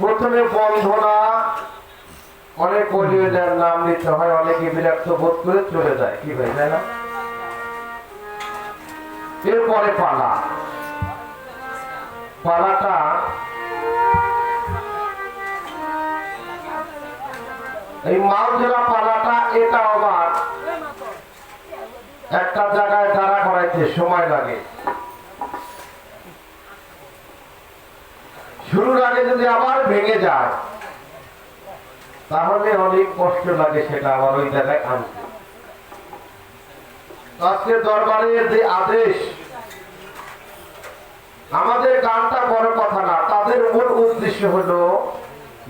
প্রথমে বন্ধনা অনেক অলিওদের নাম নিতে হয়, অনেকে বিরক্ত বোধ করে চলে যায়। কি ভাই, তাই না? এরপরে পালা। পালাটা এই মালজোড়া পালাটা, এটা আবার একটা জায়গায় দাঁড়া করাইতে সময় লাগে। শুরুর আগে যদি আবার ভেঙে যায়, তাহলে অনেক কষ্ট লাগে সেটা আবার ওই জায়গায় আনতে। আজকের দরবারের যে আদেশ, আমাদের গানটা বড় কথা না, তাদের মূল উদ্দেশ্য হলো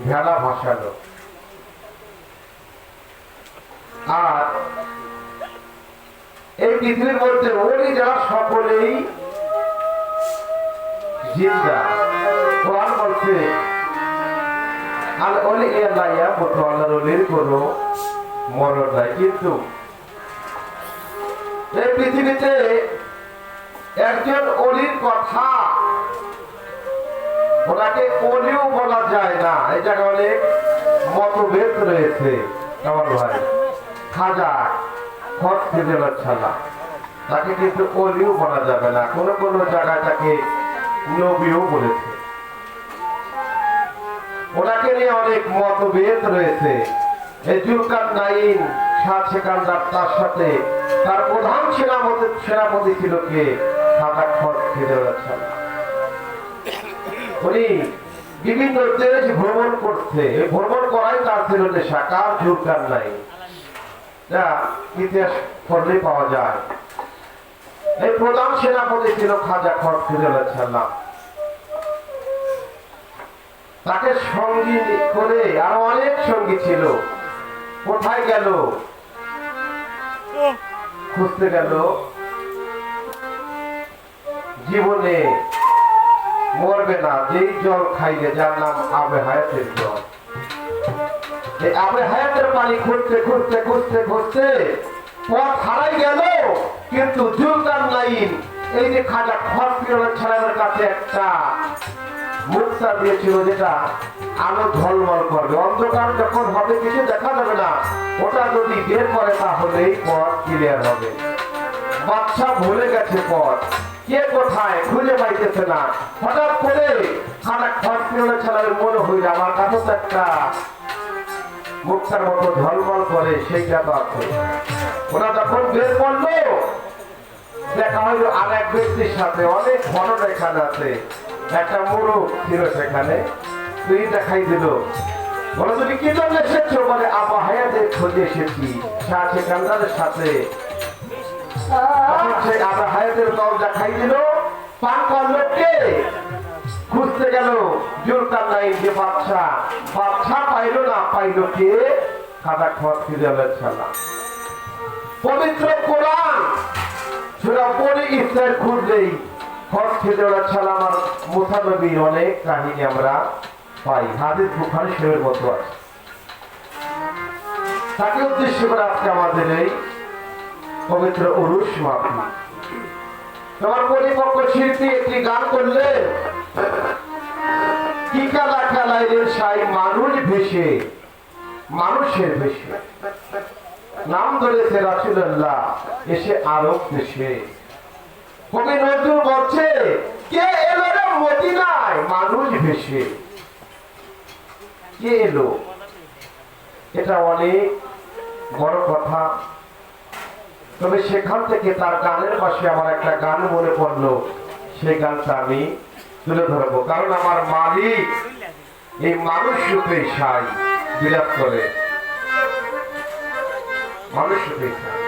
ভেলা ভাসানো। আর এই পৃথিবীর মধ্যে ওরই যারা সকলেই জিন্দা। কোরআন বলছে অলির কোনো মরণ নাই, কিন্তু এই পৃথিবীতে একজন কথা ওনাকে বলা যায় না। অনেক মতভেদ রয়েছে। আমার ভাই, খাজা খত খেতে ছাড়া তাকে কিন্তু অলিও বলা যাবে না। কোন কোন জায়গায় তাকে নবীও বলেছে। ওনাকে নিয়ে অনেক মতভেদ রয়েছে। বিভিন্ন ভ্রমণ করছে। ভ্রমণ করাই তার ছিল নেশা। কার ইতিহাস পড়লে পাওয়া যায়। এই প্রধান সেনাপতি ছিল খাজা ফিরুল্লাহ সাল্লাম তাকে সঙ্গী করে আরও অনেক সঙ্গী ছিল। কোথায় গেল? খুঁজতে গেল জীবনে। মরবে না, যেই জল খাইলে যার নাম আবে হায়াতের জল। এই আবে হায়াতের পানি খুঁজতে খুঁজতে খুঁজতে খুঁজতে পথ হারাই গেল, কিন্তু জুলকান লাইন এই যে খাজা খরপিরনের ছেলেদের কাছে একটা মুক্তা দিয়েছিল যেটা আলো ঝলমল করবে। অন্ধকার যখন হবে, কিছু দেখা যাবে না। ওটা যদি বের করে তাহলেই পথ ক্লিয়ার হবে। বাচ্চা ভুলে গেছে পথ। কে কোথায় খুঁজে পাইতেছে না। হঠাৎ করে খানা খরপিরনের ছেলের মনে হইলে, আমার কাছে একটা মুক্তার মতো ঝলমল করে, সেইটা তো আছে। ওরা যখন বের করল দেখা হইল আর এক ব্যক্তির সাথে অনেক ফটো এখানে আছে। একটা মোড়ক ছিল সেখানে, তুই দেখাই দিল। বলে তুমি কি জন্য এসেছ? বলে আবা খোঁজে এসেছি। শাহ সেখানদারের সাথে। আবা হায়াতের দিল খুঁজতে গেল নাই যে বাচ্চা বাচ্চা পাইলো না, পাইলো কে? খাদা খত ফিরে ছালা পবিত্র কোরআন। সেটা পড়ে ইসলাম খুঁজলেই খত খেতে ওরা ছাড়া আমার মুসানবীর অনেক কাহিনী আমরা পাই। হাদিস বুখারি শরীর মতো আছে। তাকে উদ্দেশ্য করে আজকে আমাদের এই পবিত্র উরুষ মাফি তোমার পরিপক্ক শিল্পী একটি গান করলে কি কালা খেলাইলেন সাই মানুষ ভেসে, মানুষের ভেসে। নাম ধরেছে রাসুল্লাহ এসে আরব দেশে কবি নজরুল বলছে কে এলো রে মদিনায়? মানুষ ভেসে। কে এলো? এটা অনেক বড় কথা। তবে সেখান থেকে তার গানের পাশে আমার একটা গান মনে পড়ল। সেই গানটা আমি তুলে ধরবো। কারণ আমার মালিক এই মানুষ রূপে সাই বিলাপ করে। মানুষ রূপে সাই